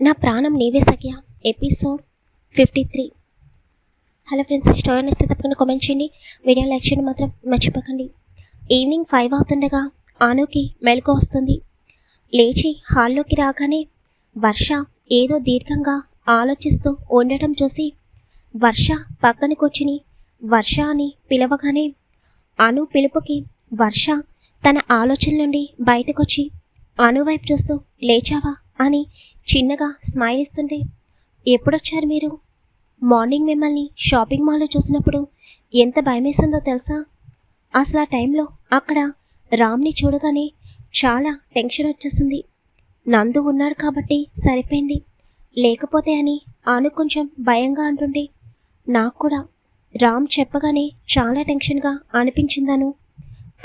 నా ప్రాణం నీవే సఖ్య. Episode fifty three hello friends story నచ్చితే తప్పకుండా కామెంట్ చేయండి. వీడియో లైక్ చేయడం మాత్రం మర్చిపోకండి. ఈవినింగ్ ఫైవ్ అవుతుండగా ఆనుకి మెలకు వస్తుంది. లేచి హాల్లోకి రాగానే వర్ష ఏదో దీర్ఘంగా ఆలోచిస్తూ ఉండటం చూసి వర్ష పక్కన కూర్చుని వర్ష అని పిలవగానే అను పిలుపుకి వర్ష తన ఆలోచన నుండి బయటకొచ్చి అను వైపు చూస్తూ లేచావా? అని చిన్నగా స్మైల్ ఇస్తుంటే ఎప్పుడొచ్చారు మీరు? మార్నింగ్ మిమ్మల్ని షాపింగ్ మాల్లో చూసినప్పుడు ఎంత భయమేసిందో తెలుసా? అసలు ఆ టైంలో అక్కడ రామ్ని చూడగానే చాలా టెన్షన్ వచ్చేసింది. నందు ఉన్నాడు కాబట్టి సరిపోయింది. లేకపోతే అని ఆను కొంచెం భయంగా అంటుండే నాకు కూడా రామ్ చెప్పగానే చాలా టెన్షన్గా అనిపించిందాను.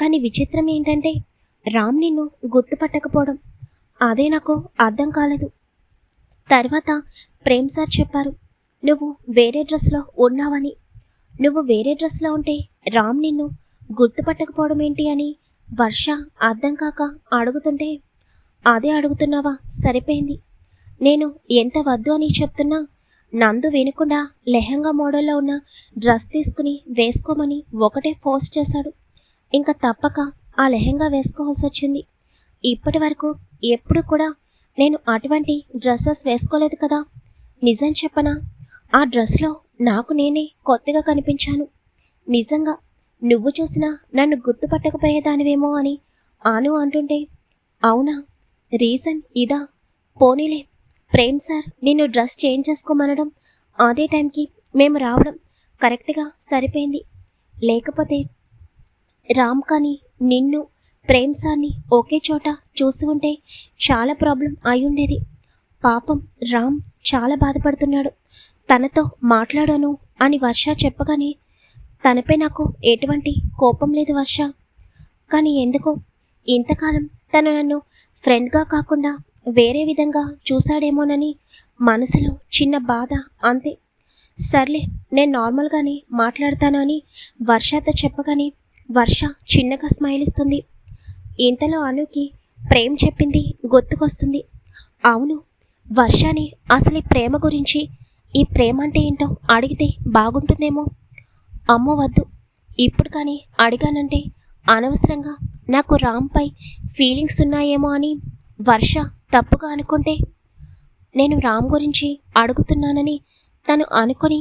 కానీ విచిత్రం ఏంటంటే రామ్ నిన్ను గుర్తుపట్టకపోవడం అదే నాకు అర్థం కాలేదు. తర్వాత ప్రేమ్ సార్ చెప్పారు నువ్వు వేరే డ్రెస్లో ఉన్నావని. నువ్వు వేరే డ్రెస్లో ఉంటే రామ్ నిన్ను గుర్తుపట్టకపోవడం ఏంటి అని వర్ష అర్థం కాక అడుగుతుంటే అదే అడుగుతున్నావా? సరిపోయింది. నేను ఎంత వద్దు అని చెప్తున్నా నందు వినకుండా లెహంగా మోడల్లో ఉన్న డ్రెస్ తీసుకుని వేసుకోమని ఒకటే ఫోర్స్ చేశాడు. ఇంకా తప్పక ఆ లెహంగా వేసుకోవాల్సి వచ్చింది. ఇప్పటి వరకు ఎప్పుడు కూడా నేను అటువంటి డ్రెస్సెస్ వేసుకోలేదు కదా. నిజం చెప్పనా? ఆ డ్రెస్లో నాకు నేనే కొత్తగా కనిపించాను. నిజంగా నువ్వు చూసినా నన్ను గుర్తుపట్టకపోయేదానివేమో అని ఆను అంటుంటే అవునా? రీజన్ ఇదా? పోనీలే. ప్రేమ్ సార్ నిన్ను డ్రెస్ చేంజ్ చేసుకోమనడం అదే టైంకి మేము రావడం కరెక్ట్గా సరిపోయింది. లేకపోతే రామ్ కానీ నిన్ను ప్రేమ్ సార్ని ఒకే చోట చూసి ఉంటే చాలా ప్రాబ్లం అయి ఉండేది. పాపం రామ్ చాలా బాధపడుతున్నాడు. తనతో మాట్లాడాను అని వర్ష చెప్పగానే తనపై నాకు ఎటువంటి కోపం లేదు వర్ష. కానీ ఎందుకో ఇంతకాలం తను నన్ను ఫ్రెండ్గా కాకుండా వేరే విధంగా చూశాడేమోనని మనసులో చిన్న బాధ అంతే. సర్లే నేను నార్మల్గానే మాట్లాడతాను అని వర్షతో చెప్పగానే వర్ష చిన్నగా స్మైల్ ఇస్తుంది ఇంతలో అనుకి ప్రేమ్ చెప్పింది గుర్తుకొస్తుంది. అవును వర్షాని అసలు ప్రేమ గురించి ఈ ప్రేమ అంటే ఏంటో అడిగితే బాగుంటుందేమో. అమ్మ వద్దు ఇప్పుడు కానీ అడిగానంటే అనవసరంగా నాకు రామ్పై ఫీలింగ్స్ ఉన్నాయేమో అని వర్ష తప్పుగా అనుకుంటే నేను రామ్ గురించి అడుగుతున్నానని తను అనుకొని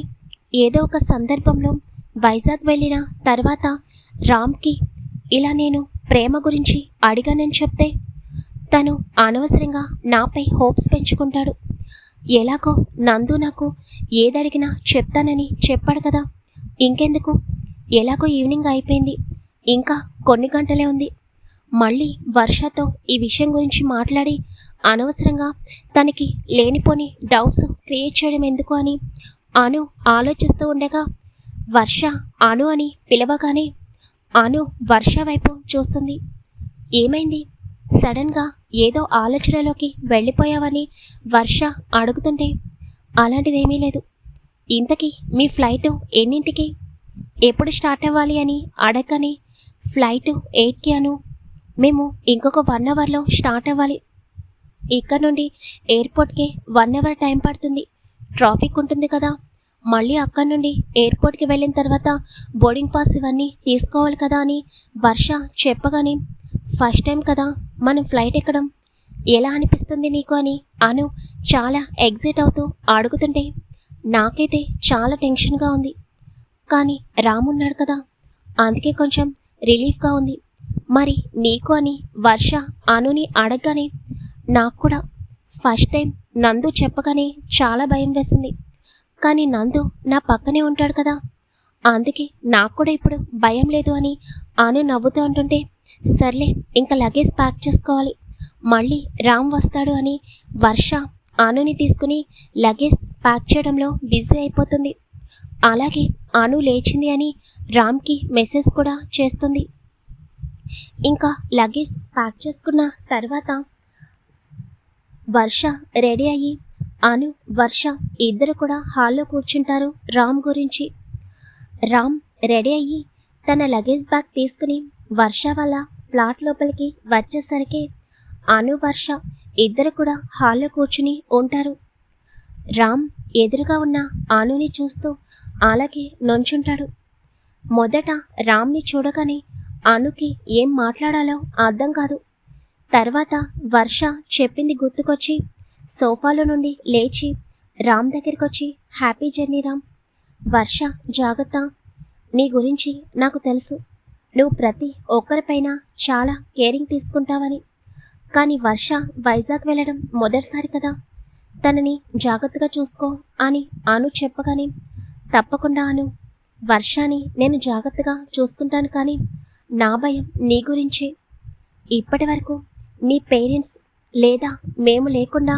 ఏదో ఒక సందర్భంలో వైజాగ్ వెళ్ళిన తర్వాత రామ్కి ఇలా నేను ప్రేమ గురించి అడిగానని చెప్తే తను అనవసరంగా నాపై హోప్స్ పెంచుకుంటాడు. ఎలాగో నందు నాకు ఏదడిగినా చెప్తానని చెప్పాడు కదా. ఇంకెందుకు? ఎలాగో ఈవినింగ్ అయిపోయింది. ఇంకా కొన్ని గంటలే ఉంది. మళ్ళీ వర్షతో ఈ విషయం గురించి మాట్లాడి అనవసరంగా తనకి లేనిపోని డౌట్స్ క్రియేట్ చేయడం ఎందుకు అని అను ఆలోచిస్తూ ఉండగా వర్ష అను అని పిలవగానే అను వర్ష వైపు చూస్తుంది. ఏమైంది? సడన్గా ఏదో ఆలోచనలోకి వెళ్ళిపోయావని వర్ష అడుగుతుంటే అలాంటిదేమీ లేదు. ఇంతకీ మీ ఫ్లైట్ ఎన్నింటికి? ఎప్పుడు స్టార్ట్ అవ్వాలి అని అడగని ఫ్లైట్ ఎయిట్కి అను. మేము ఇంకొక వన్ అవర్లో స్టార్ట్ అవ్వాలి. ఇక్కడ నుండి ఎయిర్పోర్ట్కి వన్ అవర్ టైం పడుతుంది. ట్రాఫిక్ ఉంటుంది కదా. మళ్ళీ అక్కడి నుండి ఎయిర్పోర్ట్కి వెళ్ళిన తర్వాత బోర్డింగ్ పాస్ ఇవన్నీ తీసుకోవాలి కదా అని వర్ష చెప్పగానే ఫస్ట్ టైం కదా మనం ఫ్లైట్ ఎక్కడం. ఎలా అనిపిస్తుంది నీకు? అని అను చాలా ఎగ్జైట్ అవుతూ అడుగుతుంటే నాకైతే చాలా టెన్షన్గా ఉంది. కానీ రామున్నాడు కదా అందుకే కొంచెం రిలీఫ్గా ఉంది. మరి నీకు అని వర్ష అనుని అడగగానే నాకు కూడా. ఫస్ట్ టైం నందు చెప్పగానే చాలా భయం వేసింది. కానీ నందు నా పక్కనే ఉంటాడు కదా. అందుకే నాకు కూడా ఇప్పుడు భయం లేదు అని ఆను నవ్వుతూ అంటుంటే సర్లే ఇంకా లగేజ్ ప్యాక్ చేసుకోవాలి. మళ్ళీ రామ్ వస్తాడు అని వర్ష ఆనుని తీసుకుని లగేజ్ ప్యాక్ చేయడంలో బిజీ అయిపోతుంది. అలాగే అను లేచింది అని రామ్కి మెసేజ్ కూడా చేస్తుంది. ఇంకా లగేజ్ ప్యాక్ చేసుకున్న తర్వాత వర్ష రెడీ అయ్యి అను వర్ష ఇద్దరు కూడా హాల్లో కూర్చుంటారు రామ్ గురించి. రామ్ రెడీ అయ్యి తన లగేజ్ బ్యాగ్ తీసుకుని వర్ష వల్ల ఫ్లాట్ లోపలికి వచ్చేసరికి అను వర్ష ఇద్దరు కూడా హాల్లో కూర్చుని ఉంటారు. రామ్ ఎదురుగా ఉన్న ఆనుని చూస్తూ అలాగే నుంచుంటాడు. మొదట రామ్ని చూడగానే అనుకి ఏం మాట్లాడాలో అర్థం కాదు. తర్వాత వర్ష చెప్పింది గుర్తుకొచ్చి సోఫాలో నుండి లేచి రామ్ దగ్గరికి వచ్చి హ్యాపీ జర్నీ రామ్. వర్ష జాగ్రత్త. నీ గురించి నాకు తెలుసు. నువ్వు ప్రతి ఒక్కరిపైన చాలా కేరింగ్ తీసుకుంటావని. కానీ వర్ష వైజాగ్ వెళ్ళడం మొదటిసారి కదా. తనని జాగ్రత్తగా చూసుకో అని అను చెప్పగానే తప్పకుండా అను. వర్షాన్ని నేను జాగ్రత్తగా చూసుకుంటాను కానీ నా భయం నీ గురించి. ఇప్పటి వరకు నీ పేరెంట్స్ లేదా మేము లేకుండా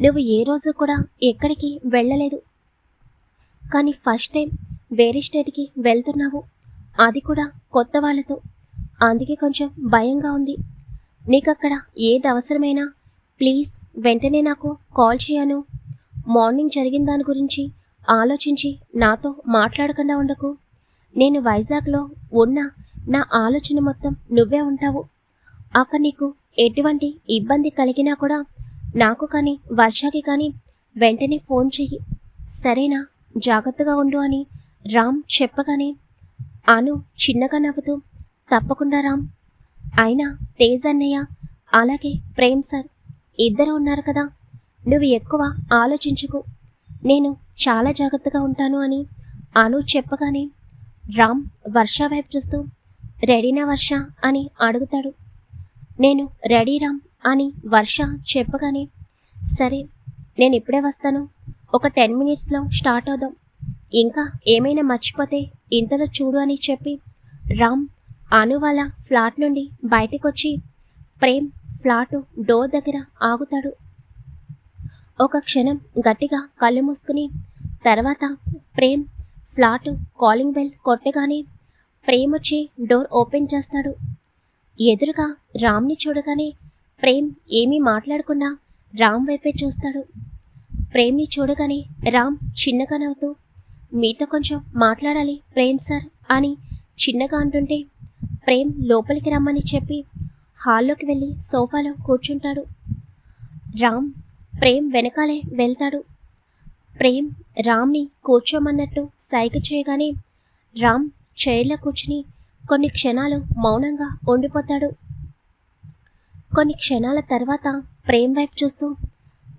నువ్వు ఏ రోజు కూడా ఎక్కడికి వెళ్ళలేదు. కానీ ఫస్ట్ టైం వేరే స్టేట్కి వెళ్తున్నావు. అది కూడా కొత్త వాళ్ళతో. అందుకే కొంచెం భయంగా ఉంది. నీకు అక్కడ ఏది అవసరమైనా ప్లీజ్ వెంటనే నాకు కాల్ చేయను. మార్నింగ్ జరిగిన దాని గురించి ఆలోచించి నాతో మాట్లాడకుండా ఉండకు. నేను వైజాగ్లో ఉన్న నా ఆలోచన మొత్తం నువ్వే ఉంటావు. అక్కడ నీకు ఎటువంటి ఇబ్బంది కలిగినా కూడా నాకు కానీ వర్షాకి కానీ వెంటనే ఫోన్ చెయ్యి. సరేనా? జాగ్రత్తగా ఉండు అని రామ్ చెప్పగానే అను చిన్నగా నవ్వుతూ తప్పకుండా రామ్. అయినా తేజ్ అన్నయ్య అలాగే ప్రేమ్ సార్ ఇద్దరు ఉన్నారు కదా. నువ్వు ఎక్కువ ఆలోచించుకు. నేను చాలా జాగ్రత్తగా ఉంటాను అని అను చెప్పగానే రామ్ వర్ష వైపు చూస్తూ రెడీనా వర్ష? అని అడుగుతాడు. నేను రెడీ రామ్ అని వర్ష చెప్పగానే సరే నేను ఇప్పుడే వస్తాను. ఒక టెన్ మినిట్స్లో స్టార్ట్ అవుదాం. ఇంకా ఏమైనా మర్చిపోతే ఇంతలో చూడు అని చెప్పి రామ్ అను వాళ్ళ ఫ్లాట్ నుండి బయటకు వచ్చి ప్రేమ్ ఫ్లాటు డోర్ దగ్గర ఆగుతాడు. ఒక క్షణం గట్టిగా కళ్ళు మూసుకుని తర్వాత ప్రేమ్ ఫ్లాటు కాలింగ్ బెల్ కొట్టగానే ప్రేమ్ వచ్చి డోర్ ఓపెన్ చేస్తాడు. ఎదురుగా రామ్ని చూడగానే ప్రేమ్ ఏమీ మాట్లాడకుండా రామ్ వైపే చూస్తాడు. ప్రేమ్ని చూడగానే రామ్ చిన్నగా నవ్వుతూ మీతో కొంచెం మాట్లాడాలి ప్రేమ్ సార్ అని చిన్నగా అంటుంటే ప్రేమ్ లోపలికి రమ్మని చెప్పి హాల్లోకి వెళ్ళి సోఫాలో కూర్చుంటాడు. రామ్ ప్రేమ్ వెనకాలే వెళ్తాడు. ప్రేమ్ రామ్ని కూర్చోమన్నట్టు సైగ చేయగానే రామ్ చైర్లో కూర్చుని కొన్ని క్షణాలు మౌనంగా ఉండిపోతాడు. కొన్ని క్షణాల తర్వాత ప్రేమ్ వైపు చూస్తూ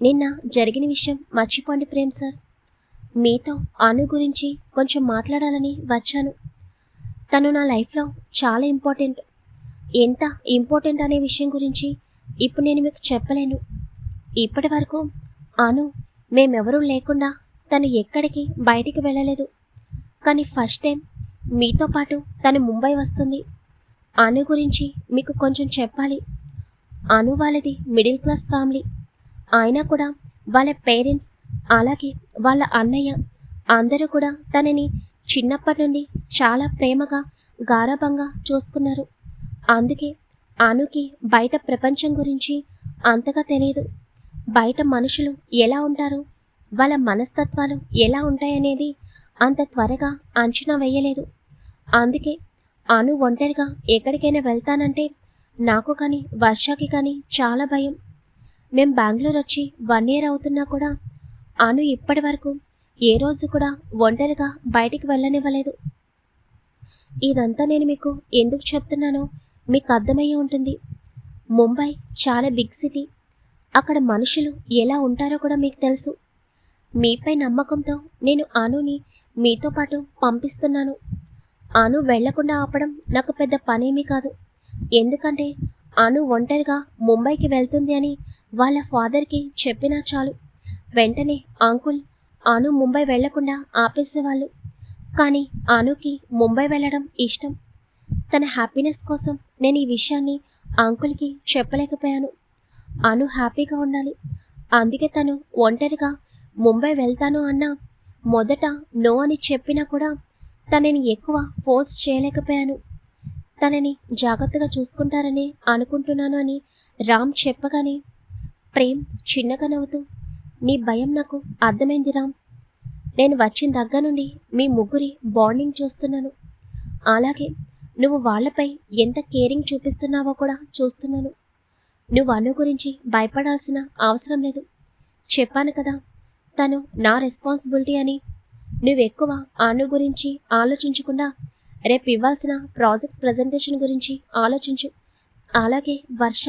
నిన్న జరిగిన విషయం మర్చిపోండి ప్రేమ్ సార్. మీతో అను గురించి కొంచెం మాట్లాడాలని వచ్చాను. తను నా లైఫ్లో చాలా ఇంపార్టెంట్. ఎంత ఇంపార్టెంట్ అనే విషయం గురించి ఇప్పుడు నేను మీకు చెప్పలేను. ఇప్పటి వరకు అను మేమెవరూ లేకుండా తను ఎక్కడికి బయటికి వెళ్ళలేదు. కానీ ఫస్ట్ టైం మీతో పాటు తను ముంబై వస్తుంది. అను గురించి మీకు కొంచెం చెప్పాలి. అను వాళ్ళది మిడిల్ క్లాస్ ఫ్యామిలీ అయినా కూడా వాళ్ళ పేరెంట్స్ అలాగే వాళ్ళ అన్నయ్య అందరూ కూడా తనని చిన్నప్పటి నుండి చాలా ప్రేమగా గారాభంగా చూసుకున్నారు. అందుకే అనుకి బయట ప్రపంచం గురించి అంతగా తెలియదు. బయట మనుషులు ఎలా ఉంటారు? వాళ్ళ మనస్తత్వాలు ఎలా ఉంటాయనేది అంత త్వరగా అంచనా వేయలేదు. అందుకే అను ఒంటరిగా ఎక్కడికైనా వెళ్తానంటే నాకు కానీ వర్షాకి కానీ చాలా భయం. మేం బెంగళూరు వచ్చి వన్ ఇయర్ అవుతున్నా కూడా అను ఇప్పటి వరకు ఏ రోజు కూడా ఒంటరిగా బయటికి వెళ్ళనివ్వలేదు. ఇదంతా నేను మీకు ఎందుకు చెప్తున్నానో మీకు అర్థమయ్యే ఉంటుంది. ముంబై చాలా బిగ్ సిటీ. అక్కడ మనుషులు ఎలా ఉంటారో కూడా మీకు తెలుసు. మీపై నమ్మకంతో నేను అనుని మీతో పాటు పంపిస్తున్నాను. అను వెళ్ళకుండా ఆపడం నాకు పెద్ద పనేమీ కాదు. ఎందుకంటే అను ఒంటరిగా ముంబైకి వెళ్తుంది అని వాళ్ళ ఫాదర్కి చెప్పినా చాలు. వెంటనే అంకుల్ అను ముంబై వెళ్ళకుండా ఆపేసేవాళ్ళు. కానీ అనుకి ముంబై వెళ్ళడం ఇష్టం. తన హ్యాపీనెస్ కోసం నేను ఈ విషయాన్ని అంకుల్కి చెప్పలేకపోయాను. అను హ్యాపీగా ఉండాలి. అందుకే తను ఒంటరిగా ముంబై వెళ్తాను అన్నా మొదట నో అని చెప్పినా కూడా తనని ఎక్కువ ఫోర్స్ చేయలేకపోయాను. తనని జాగ్రత్తగా చూసుకుంటారని అనుకుంటున్నాను అని రామ్ చెప్పగానే ప్రేమ్ చిన్నగా నవ్వుతూ నీ భయం నాకు అర్థమైంది రామ్. నేను వచ్చిన దగ్గర నుండి మీ ముగ్గురి బాండింగ్ చూస్తున్నాను. అలాగే నువ్వు వాళ్ళపై ఎంత కేరింగ్ చూపిస్తున్నావో కూడా చూస్తున్నాను. నువ్వు అను గురించి భయపడాల్సిన అవసరం లేదు. చెప్పాను కదా తను నా రెస్పాన్సిబిలిటీ అని. నువ్వు ఎక్కువ అను గురించి ఆలోచించకుండా రేపు ఇవ్వాల్సిన ప్రాజెక్ట్ ప్రజెంటేషన్ గురించి ఆలోచించు. అలాగే వర్ష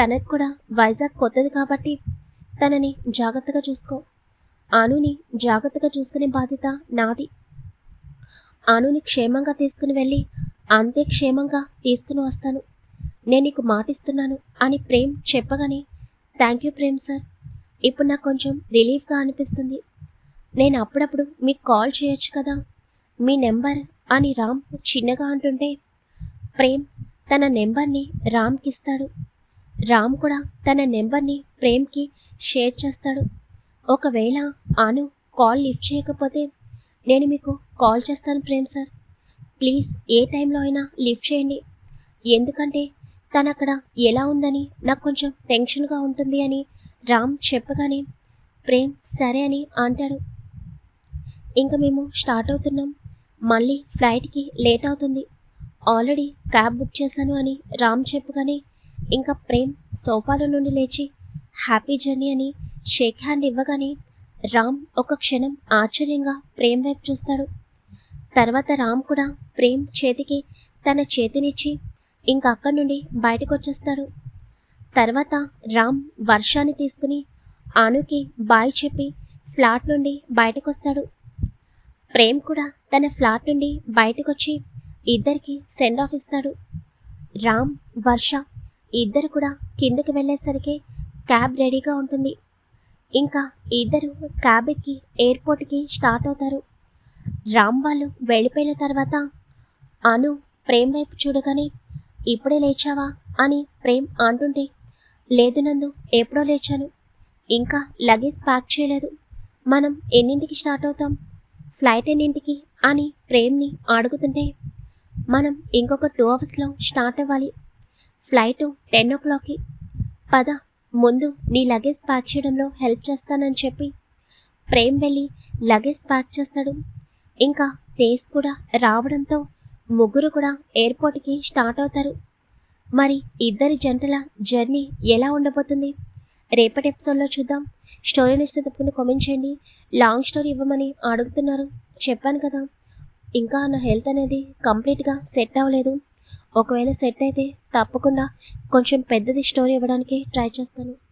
తనకు కూడా వైజాగ్ కొత్తది కాబట్టి తనని జాగ్రత్తగా చూసుకో. అనుని జాగ్రత్తగా చూసుకునే బాధ్యత నాది. అనుని క్షేమంగా తీసుకుని వెళ్ళి అంతే క్షేమంగా తీసుకుని వస్తాను. నేను నీకు మాటిస్తున్నాను అని ప్రేమ్ చెప్పగానే థ్యాంక్ యూ ప్రేమ్ సార్. ఇప్పుడు నాకు కొంచెం రిలీఫ్గా అనిపిస్తుంది. నేను అప్పుడప్పుడు మీకు కాల్ చేయొచ్చు కదా. మీ నెంబర్ అని రామ్ చిన్నగా అంటుంటే ప్రేమ్ తన నెంబర్ని రామ్కి ఇస్తాడు. రామ్ కూడా తన నెంబర్ని ప్రేమ్కి షేర్ చేస్తాడు. ఒకవేళ అను కాల్ లిఫ్ట్ చేయకపోతే నేను మీకు కాల్ చేస్తాను ప్రేమ్ సార్. ప్లీజ్ ఏ టైంలో అయినా లిఫ్ట్ చేయండి. ఎందుకంటే తను అక్కడ ఎలా ఉందని నాకు కొంచెం టెన్షన్గా ఉంటుంది అని రామ్ చెప్పగానే ప్రేమ్ సరే అని అంటాడు. ఇంకా మేము స్టార్ట్ అవుతున్నాం. మళ్ళీ ఫ్లైట్కి లేట్ అవుతుంది ఆల్రెడీ క్యాబ్ బుక్ చేశాను అని రామ్ చెప్పగానే ఇంకా ప్రేమ్ సోఫాలో నుండి లేచి హ్యాపీ జర్నీ అని షేక్ హ్యాండ్ ఇవ్వగానే రామ్ ఒక క్షణం ఆశ్చర్యంగా ప్రేమ్ వైపు చూస్తాడు. తర్వాత రామ్ కూడా ప్రేమ్ చేతికి తన చేతినిచ్చి ఇంకా అక్కడి నుండి బయటకు వచ్చేస్తాడు తర్వాత రామ్ వర్షాన్ని తీసుకుని అనుకి బాయ్ చెప్పి ఫ్లాట్ నుండి బయటకు వస్తాడు ప్రేమ్ కూడా తన ఫ్లాట్ నుండి బయటకొచ్చి ఇద్దరికి సెండ్ ఆఫ్ ఇస్తాడు. రామ్ వర్ష ఇద్దరు కూడా కిందకి వెళ్ళేసరికి క్యాబ్ రెడీగా ఉంటుంది. ఇంకా ఇద్దరు క్యాబ్ ఎక్కి ఎయిర్పోర్ట్కి స్టార్ట్ అవుతారు. రామ్ వాళ్ళు వెళ్ళిపోయిన తర్వాత అను ప్రేమ్ వైపు చూడగానే ఇప్పుడే లేచావా? అని ప్రేమ్ అంటుంటే లేదు నందు ఎప్పుడో లేచాను. ఇంకా లగేజ్ ప్యాక్ చేయలేదు. మనం ఎన్నింటికి స్టార్ట్ అవుతాం? ఫ్లైట్ ఎన్నింటికి అని ప్రేమ్ని అడుగుతుంటే మనం ఇంకొక టూ అవర్స్లో స్టార్ట్ అవ్వాలి. ఫ్లైట్ టెన్ ఓ క్లాక్కి. పద ముందు నీ లగేజ్ ప్యాక్ చేయడంలో హెల్ప్ చేస్తానని చెప్పి ప్రేమ్ వెళ్ళి లగేజ్ ప్యాక్ చేస్తాడు. ఇంకా తేజ్ కూడా రావడంతో ముగ్గురు కూడా ఎయిర్పోర్ట్కి స్టార్ట్ అవుతారు. మరి ఇద్దరి జంటల జర్నీ ఎలా ఉండబోతుంది? రేపటి ఎపిసోడ్లో చూద్దాం. స్టోరీ ఇస్తే తప్పకుండా కామెంట్ చేయండి. లాంగ్ స్టోరీ ఇవ్వమని అడుగుతున్నారు. చెప్పాను కదా ఇంకా నా హెల్త్ అనేది కంప్లీట్గా సెట్ అవ్వలేదు. ఒకవేళ సెట్ అయితే తప్పకుండా కొంచెం పెద్దది స్టోరీ ఇవ్వడానికి ట్రై చేస్తాను.